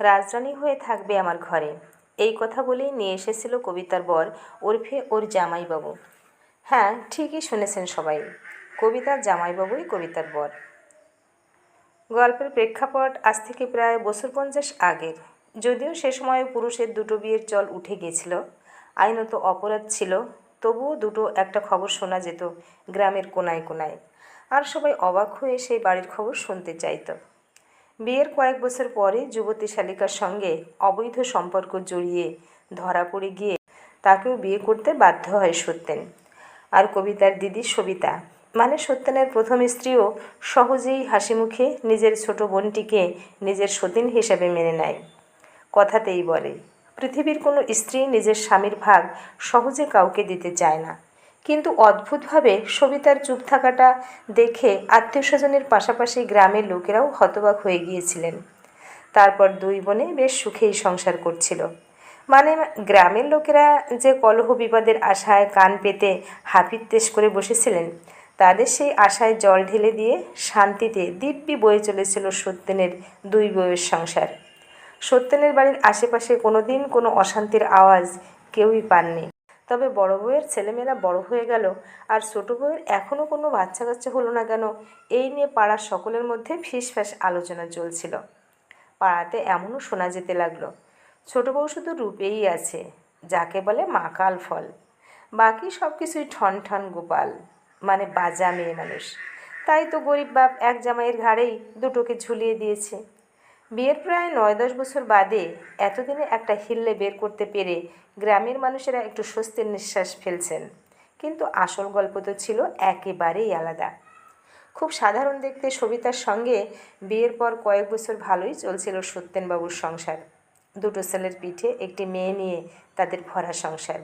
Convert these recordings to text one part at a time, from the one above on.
রাজরানী হয়ে থাকবে আমার ঘরে। এই কথা বলেই নিয়ে এসেছিল কবিতার বর ওরফে ওর জামাইবাবু। হ্যাঁ ঠিকই শুনেছেন সবাই। কবিতার জামাইবাবুই কবিতার বর। গল্পের প্রেক্ষাপট আজ থেকে প্রায় বছর পঞ্চাশ আগের। যদিও সে সময় পুরুষের দুটো বিয়ের চল উঠে গিয়েছিল আইনত অপরাধ ছিল, তবুও দুটো একটা খবর শোনা যেত গ্রামের কোনায় কোনায়। আর সবাই অবাক হয়ে সেই বাড়ির খবর শুনতে চাইতো। বিয়ের কয়েক বছর পরে যুবতী শালিকার সঙ্গে অবৈধ সম্পর্ক জড়িয়ে ধরা পড়ে গিয়ে তাকেও বিয়ে করতে বাধ্য হয় সত্যেন। আর কবিতার দিদি সবিতা মানে সত্যেনের প্রথম স্ত্রীও সহজেই হাসি মুখে নিজের ছোট বোনটিকে নিজের সতীন হিসেবে মেনে নেয়। কথাতেই বলে, পৃথিবীর কোনো স্ত্রী নিজের স্বামীর ভাগ সহজে কাউকে দিতে চায় না। কিন্তু অদ্ভুতভাবে সবিতার চুপ থাকাটা দেখে আত্মীয় স্বজনের পাশাপাশি গ্রামের লোকেরাও হতবাক হয়ে গিয়েছিলেন। তারপর দুই বোনে বেশ সুখেই সংসার করছিল। মানে গ্রামের লোকেরা যে কলহ বিবাদের আশায় কান পেতে হাপিত্তেশ করে বসেছিলেন, তাদের সেই আশায় জল ঢেলে দিয়ে শান্তিতে দিব্যি বয়ে চলেছিল সত্যেনের দুই বউয়ের সংসার। সত্যেনের বাড়ির আশেপাশে কোনো দিন কোনো অশান্তির আওয়াজ কেউই পাননি। তবে বড় বউয়ের ছেলেমেয়েরা বড় হয়ে গেল। আর ছোটো বউয়ের এখনও কোনো বাচ্চা কাচ্চা হলো না কেন? এই নিয়ে পাড়ার সকলের মধ্যে ফিসফ্যাস আলোচনা চলছিল। পাড়াতে এমনও শোনা যেতে লাগল, ছোট বউ শুধু রূপেই আছে, যাকে বলে মাকাল ফল। বাকি সব কিছুই ঠন ঠন গোপাল মানে বাজা মেয়ে মানুষ। তাই তো গরিব বাপ এক জামাইয়ের ঘাড়েই দুটোকে ঝুলিয়ে দিয়েছে। বিয়ের প্রায় নয় দশ বছর বাদে এতদিনে একটা হিল্লে বের করতে পেরে গ্রামের মানুষেরা একটু স্বস্তির নিঃশ্বাস ফেলছেন। কিন্তু আসল গল্প তো ছিল একেবারেই আলাদা। খুব সাধারণ দেখতে সবিতার সঙ্গে বিয়ের পর কয়েক বছর ভালোই চলছিল সত্যেনবাবুর সংসার। দুটো ছেলের পিঠে একটি মেয়ে নিয়ে তাদের ভরা সংসার।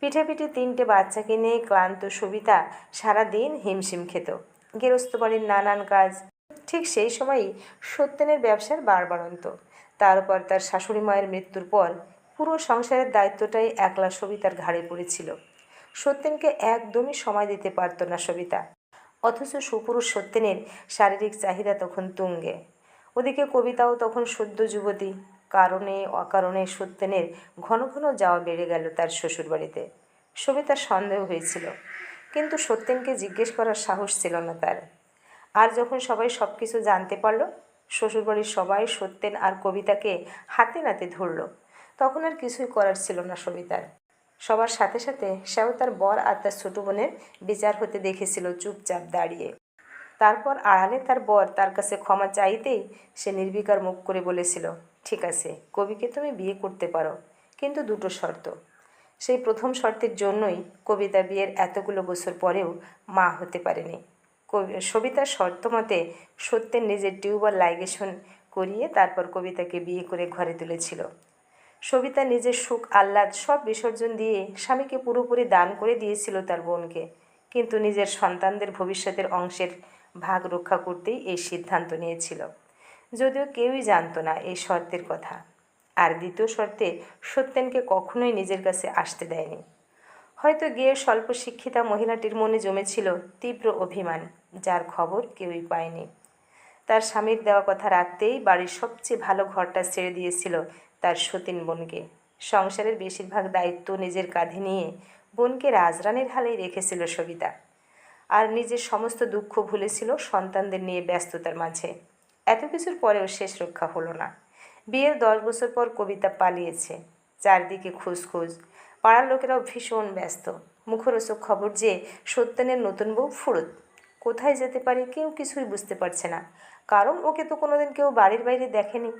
পিঠে পিঠে তিনটে বাচ্চাকে নিয়ে ক্লান্ত সবিতা সারাদিন হিমশিম খেত। গেরস্ত বাড়ির নানান কাজ ঠিক সেই সময়ই সত্যেনের ব্যবসার বাড়বাড়ন্ত তারপর তার শাশুড়ি মায়ের মৃত্যুর পর পুরো সংসারের দায়িত্বটাই একলা সবিতার ঘাড়ে পড়েছিল। সত্যেনকে একদমই সময় দিতে পারত না সবিতা। অথচ সুপুরুষ সত্যেনের শারীরিক চাহিদা তখন তুঙ্গে। ওদিকে কবিতাও তখন সদ্য যুবতী। কারণে, অকারণে সত্যেনের ঘন ঘন যাওয়া বেড়ে গেল তার শ্বশুরবাড়িতে। সবিতার সন্দেহ হয়েছিল। কিন্তু সত্যেনকে জিজ্ঞেস করার সাহস ছিল না তার। আর যখন সবাই সব কিছু জানতে পারল, শ্বশুরবাড়ির সবাই সত্যেন আর কবিতাকে হাতে নাতে ধরল। তখন আর কিছুই করার ছিল না সবিতার। সবার সাথে সাথে সেও তার বর আর তার ছোটো বোনের বিচার হতে দেখেছিল চুপচাপ দাঁড়িয়ে। তারপর আড়ালে তার বর তার কাছে ক্ষমা চাইতেই সে নির্বিকার মুখ করে বলেছিল, ঠিক আছে, কবিকে তুমি বিয়ে করতে পারো, কিন্তু দুটো শর্ত। সেই প্রথম শর্তের জন্যই কবিতা বিয়ের এতগুলো বছর পরেও মা হতে পারেনি। সবিতার শর্ত মতে সত্যের নিজের টিউবার লাইগেশন করিয়ে তারপর কবিতাকে বিয়ে করে ঘরে তুলেছিল। সবিতা নিজের সুখ, আহ্লাদ সব বিসর্জন দিয়ে স্বামীকে পুরোপুরি দান করে দিয়েছিল তার বোনকে। কিন্তু নিজের সন্তানদের ভবিষ্যতের অংশের ভাগ রক্ষা করতেই এই সিদ্ধান্ত নিয়েছিল। যদিও কেউই জানতো না এই শর্তের কথা। আর দ্বিতীয় শর্তে সত্যেনকে কখনোই নিজের কাছে আসতে দেয়নি। হয়তো গিয়ে স্বল্প শিক্ষিতা মহিলাটির মনে জমেছিল তীব্র অভিমান, যার খবর কেউই পায়নি। তার স্বামীর দেওয়া কথা রাখতেই বাড়ির সবচেয়ে ভালো ঘরটা ছেড়ে দিয়েছিল তার সতীন বোনকে। সংসারের বেশিরভাগ দায়িত্ব নিজের কাঁধে নিয়ে বোনকে রাজরানের হালেই রেখেছিল সবিতা। আর নিজের সমস্ত দুঃখ ভুলেছিল সন্তানদের নিয়ে ব্যস্ততার মাঝে। এত কিছুর পরেও শেষ রক্ষা হলো না। বিয়ের দশ বছর পর কবিতা পালিয়েছে, চারদিকে খুঁজখুঁজ পাড়ার লোকেরাও ভীষণ ব্যস্ত। মুখরোচক খবর যে সত্যেনের নতুন বউ ফুরত। কোথায় যেতে পারে কেউ কিছুই বুঝতে পারছে না। কারণ ওকে তো কোনোদিন কেউ বাড়ির বাইরে দেখেনি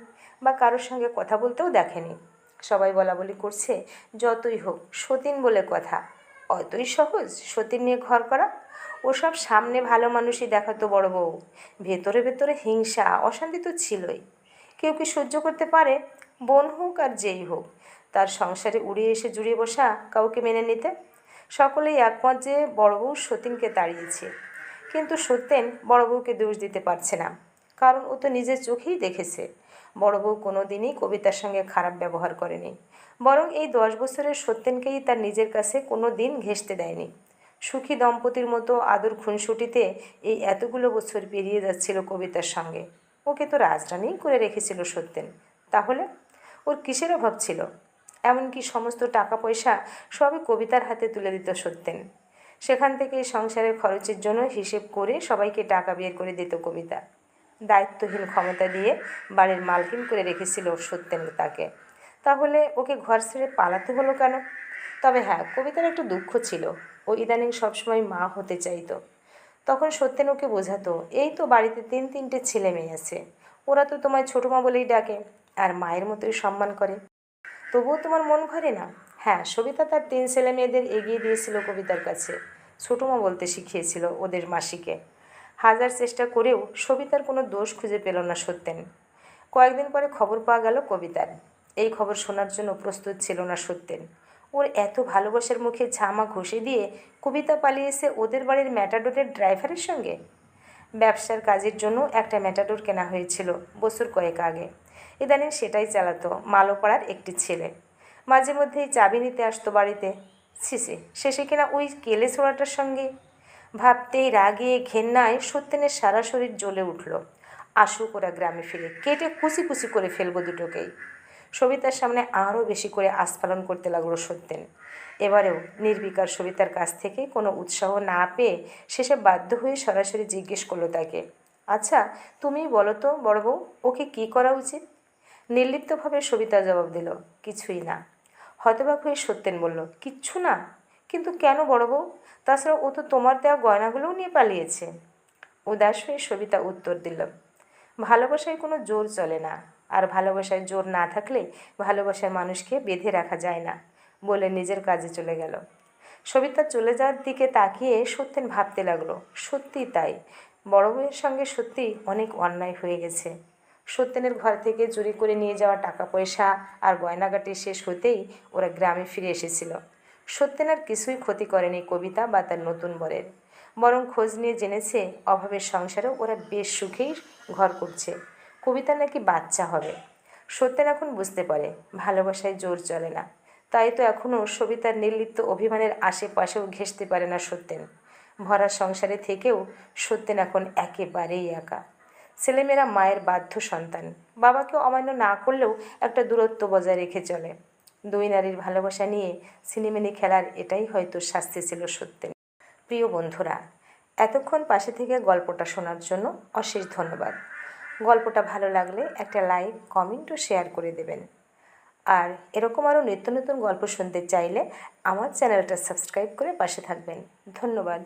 বা কারোর সঙ্গে কথা বলতেও দেখেনি। সবাই বলা বলি করছে, যতই হোক, সতীন বলে কথা। অতই সহজ, সতীন নিয়ে ঘর করা। ওসব সামনে ভালো মানুষই দেখাতো বড় বউ। ভেতরে ভেতরে হিংসা, অশান্তি তো ছিলই। কেউ কি সহ্য করতে পারে? বোন হোক আর যেই হোক। তার সংসারে উড়ে এসে জুড়ে বসা কাউকে মেনে নিতে, সকলেই একমত যে বড় বউ সতীনকে তাড়িয়েছে। কিন্তু সত্যেন বড় বউকে দোষ দিতে পারছে না, কারণ ও তো নিজের চোখেই দেখেছে। বড় বউ কোনো দিনই কবিতার সঙ্গে খারাপ ব্যবহার করেনি, বরং এই দশ বছরের সত্যেনকেই তার নিজের কাছে কোনো দিন ঘেঁষতে দেয়নি। সুখী দম্পতির মতো আদর খুনসুটিতে এই এতগুলো বছর পেরিয়ে যাচ্ছিল কবিতার সঙ্গে। ওকে তো রাজরানীই করে রেখেছিল সত্যেন। তাহলে ওর কিসের অভাব ছিল? এমনকি সমস্ত টাকা পয়সা সবই কবিতার হাতে তুলে দিত সত্যেন। সেখান থেকে সংসারের খরচের জন্য হিসেব করে সবাইকে টাকা বের করে দিত কবিতা। দায়িত্বহীন ক্ষমতা দিয়ে বাড়ির মালকিন করে রেখেছিল সত্যেন তাকে। তাহলে ওকে ঘর ছেড়ে পালাতে হলো কেন? তবে হ্যাঁ কবিতার একটা দুঃখ ছিল। ও ইদানিং সবসময় মা হতে চাইতো। তখন সত্যেন ওকে বোঝাতো, এই তো বাড়িতে তিন তিনটে ছেলে মেয়ে আছে। ওরা তো তোমায় ছোটো মা বলেই ডাকে, আর মায়ের মতোই সম্মান করে। তবুও তোমার মন ভরে না? হ্যাঁ সবিতা তার তিন ছেলে মেয়েদের এগিয়ে দিয়েছিল কবিতার কাছে। ছোটো মা বলতে শিখিয়েছিল ওদের মাসিকে। হাজার চেষ্টা করেও সবিতার কোনো দোষ খুঁজে পেল না সত্যেন। কয়েকদিন পরে খবর পাওয়া গেল কবিতার। এই খবর শোনার জন্য প্রস্তুত ছিল না সত্যেন। ওর এত ভালোবাসার মুখে ঝামা ঘষে দিয়ে কবিতা পালিয়েছে ওদের বাড়ির ম্যাটাডোরের ড্রাইভারের সঙ্গে? ব্যবসার কাজের জন্য একটা ম্যাটাডোর কেনা হয়েছিল বছর কয়েক আগে। ইদানিং সেটাই চালাতো মালোপাড়ার একটি ছেলে। মাঝে মধ্যেই চাবি নিতে আসতো বাড়িতে। ছিসে শেষে কিনা ওই কেলে ছোড়াটার সঙ্গে। ভাবতেই রাগে ঘেন্নায় সত্যেনের সারা শরীর জ্বলে উঠল। আসুক ওরা গ্রামে ফিরে, কেটে কুচি কুচি করে ফেলব দুটোকেই। সবিতার সামনে আরও বেশি করে আস্ফালন করতে লাগল সত্যেন। এবারেও নির্বিকার সবিতার কাছ থেকে কোনো উৎসাহ না পেয়ে শেষে বাধ্য হয়ে সরাসরি জিজ্ঞেস করল তাকে আচ্ছা তুমি বলো তো বড় বউ ওকে কী করা উচিত? নির্লিপ্তভাবে সবিতা জবাব দিল, কিছুই না। হতবাক হয়ে সত্যেন বলল, কিচ্ছু না? কিন্তু কেন বড় বউ? তাছাড়া ও তো তোমার দেওয়া গয়নাগুলোও নিয়ে পালিয়েছে। উদাস হয়ে সবিতা উত্তর দিল, ভালোবাসায় কোনো জোর চলে না। আর ভালোবাসায় জোর না থাকলে ভালোবাসার মানুষকে বেঁধে রাখা যায় না, বলে নিজের কাজে চলে গেল। সবিতা চলে যাওয়ার দিকে তাকিয়ে সত্যেন ভাবতে লাগল সত্যি তাই। বড় বউয়ের সঙ্গে সত্যি অনেক অন্যায় হয়ে গেছে। সত্যেনের ঘর থেকে চুরি করে নিয়ে যাওয়া টাকা পয়সা আর গয়নাগাটি শেষ হতেই ওরা গ্রামে ফিরে এসেছিল। সত্যেন আর কিছুই ক্ষতি করেনি কবিতা বা তার নতুন বরের। বরং খোঁজ নিয়ে জেনেছে অভাবের সংসারেও ওরা বেশ সুখেই ঘর করছে। কবিতা নাকি বাচ্চা হবে। সত্যেন এখন বুঝতে পারে, ভালোবাসায় জোর চলে না। তাই তো এখনও সবিতার নির্লিপ্ত অভিমানের আশেপাশেও ঘেঁষতে পারে না সত্যেন। ভরা সংসারে থেকেও সত্যেন এখন একেবারেই একা। ছেলেমেয়েরা মায়ের বাধ্য সন্তান। বাবাকে অমান্য না করলেও একটা দূরত্ব বজায় রেখে চলে। দুই নারীর ভালোবাসা নিয়ে সিনেমিনি খেলার এটাই হয়তো শাস্তি ছিল সত্যেন প্রিয় বন্ধুরা, এতক্ষণ পাশে থেকে গল্পটা শোনার জন্য অশেষ ধন্যবাদ। গল্পটা ভালো লাগলে একটা লাইক, কমেন্ট ও শেয়ার করে দেবেন। আর এরকম আরও নিত্য নতুন গল্প শুনতে চাইলে আমার চ্যানেলটা সাবস্ক্রাইব করে পাশে থাকবেন। ধন্যবাদ।